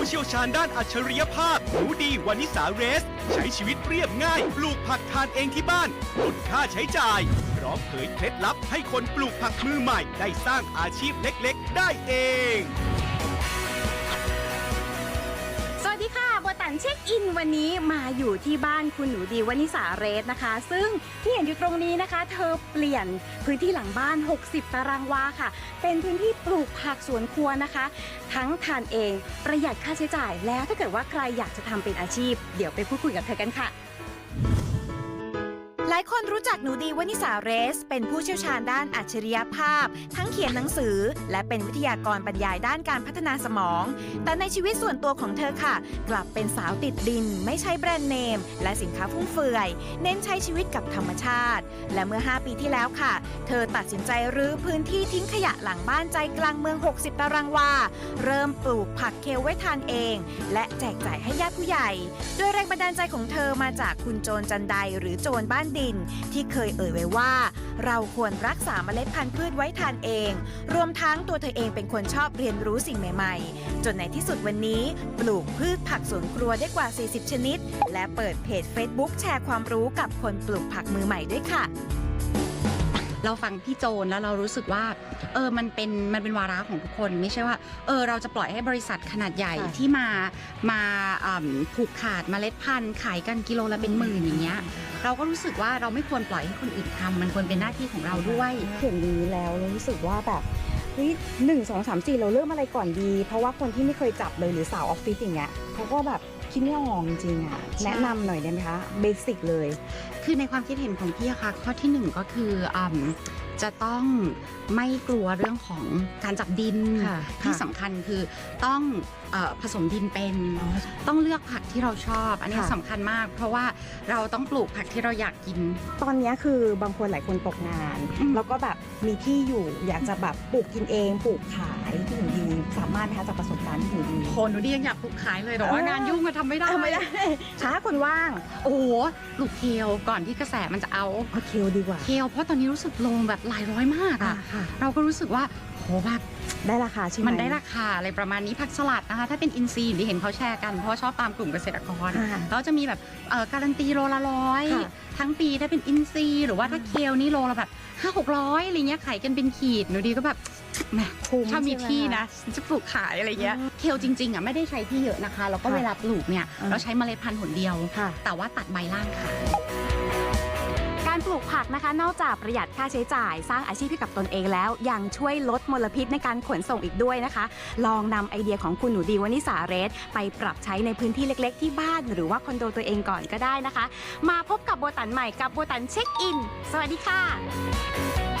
ผู้เชี่ยวชาญด้านอัจฉริยภาพหนูดีวานิสาเรส ใช้ชีวิตเรียบง่าย ปลูกผักทานเองที่บ้านลดค่าใช้จ่ายพร้อมเผยเคล็ดลับให้คนปลูกผักมือใหม่ ได้สร้างอาชีพเล็กๆ ได้เอง เช็คอินวันนี้มาอยู่ที่บ้านคุณหนูดีวนิสาเรสนะคะ ซึ่งที่เห็นอยู่ตรงนี้นะคะ เธอเปลี่ยนพื้นที่หลังบ้าน 60 ตารางวาค่ะ เป็นพื้นที่ปลูกผักสวนครัวนะคะ ทั้งทานเองประหยัดค่าใช้จ่ายแล้วถ้าเกิดว่าใครอยากจะทำเป็นอาชีพ เดี๋ยวไปพูดคุยกับเธอกันค่ะ หลายคนรู้จักหนูดีวนิสาเรส เป็นผู้เชี่ยวชาญด้านอัจฉริยภาพ ทั้งเขียนหนังสือ และเป็นวิทยากรบรรยายด้านการพัฒนาสมอง แต่ในชีวิตส่วนตัวของเธอค่ะ กลับเป็นสาวติดดิน ไม่ใช้แบรนด์เนม และสินค้าฟุ่มเฟือย เน้นใช้ชีวิตกับธรรมชาติ และเมื่อ 5 ปีที่แล้วค่ะ เธอตัดสินใจรื้อพื้นที่ทิ้งขยะหลังบ้านใจกลางเมือง 60 ตารางวา เริ่มปลูกผักเคลไว้ทานเอง และแจกจ่ายให้ญาติผู้ใหญ่ โดยแรงบันดาลใจของเธอมาจากคุณโจรจันไดหรือโจรบ้านดน ที่เคยเอ่ยไว้ว่า เราควรรักษาเมล็ดพันธุ์พืชไว้ทานเอง รวมทั้งตัวเธอเองเป็นคนชอบเรียนรู้สิ่งใหม่ ๆ จนในที่สุดวันนี้ ปลูกพืชผักสวนครัวได้กว่า 40 ชนิด และเปิดเพจ Facebook แชร์ความรู้กับคนปลูกผักมือใหม่ด้วยค่ะ เราฟังพี่โจนแล้วเรารู้สึกว่าเออมันเป็นมันเป็นวาระของทุกคน ไม่ใช่ว่าเออเราจะปล่อยให้บริษัทขนาดใหญ่ค่ะที่มามาอ่ำผูกขาดเมล็ดพันธุ์ขายกันกิโลละเป็นหมื่นอย่างเงี้ยเราก็รู้สึกว่าเราไม่ควรปล่อยให้คนอื่นทำมันควรเป็นหน้าที่ของเราด้วยเห็นนี้แล้วรู้สึกว่าแบบเฮ้ยหนึ่งสองสามสี่เราเริ่มอะไรก่อนดี เพราะว่าคนที่ไม่เคยจับเลยหรือสาวออฟฟิศอย่างเงี้ยเขาก็แบบ คิดไม่ออกจริงๆอะใช่แนะนำหน่อยได้ไหมคะเบสิกเลย คือในความคิดเห็นของพี่อะค่ะ ข้อที่หนึ่งก็คืออำจะต้องไม่กลัวเรื่องของการจับดิน ค่ะที่ค่ะสำคัญคือต้องเออผสมดินเป็น ต้องเลือกผักที่เราชอบ อันนี้ค่ะ สำคัญมาก เพราะว่าเราต้องปลูกผักที่เราอยากกิน ตอนเนี้ยคือบางคนหลายคนตกงาน อืมแล้วก็แบบ มีที่อยู่อยากจะแบบปลูกกินเองปลูกขายที่หนูดีสามารถไหมคะจากประสบการณ์ที่หนูดีโหหนูดียังอยากปลูกขายเลยแต่ว่าเออ งานยุ่งมาทำไม่ได้ทำไม่ได้ช้าคนว่างโอ้โหปลูกเคลก่อนที่กระแสมันจะเอาโอเคดีกว่าเคลเพราะตอนนี้รู้สึกลงแบบหลายร้อยมากอะอะค่ะ เราก็รู้สึกว่าโหแบบ ได้ราคาใช่ไหมมันได้ราคาอะไรประมาณนี้ผักสลัดนะคะ ถ้าเป็นอินซีย์ที่เห็นเขาแชร์กันเพราะว่าชอบตามกลุ่มเกษตรกรอ่าแล้วจะมีแบบเอ่อการันตีโลละร้อยค่ะทั้งปีถ้าเป็นอินซีย์หรือว่าถ้าเคลนี่โลละแบบห้าหกร้อยอะไรเงี้ยขายกันเป็นขีดหนูดีก็แบบแหมคุ้มถ้ามีใช่ไหที่นะฉันจะปลูกขายอะไรเงี้ยอืมเคลจริงๆอะไม่ได้ใช้ที่เยอะนะคะ แล้วก็ค่ะเวลาปลูกเนี่ยอ่าเราใช้เมล็ดพันธุ์หนเดียวค่ะแต่ว่าตัดใบล่างค่ะ การปลูกผักนะคะ นอกจากประหยัดค่าใช้จ่าย สร้างอาชีพให้กับตนเองแล้ว ยังช่วยลดมลพิษในการขนส่งอีกด้วยนะคะ ลองนำไอเดียของคุณหนูดีวนิสาเรส ไปปรับใช้ในพื้นที่เล็ก ๆ ที่บ้าน หรือว่าคอนโดตัวเองก่อนก็ได้นะคะ มาพบกับโบตันใหม่กับโบตันเช็คอิน สวัสดีค่ะ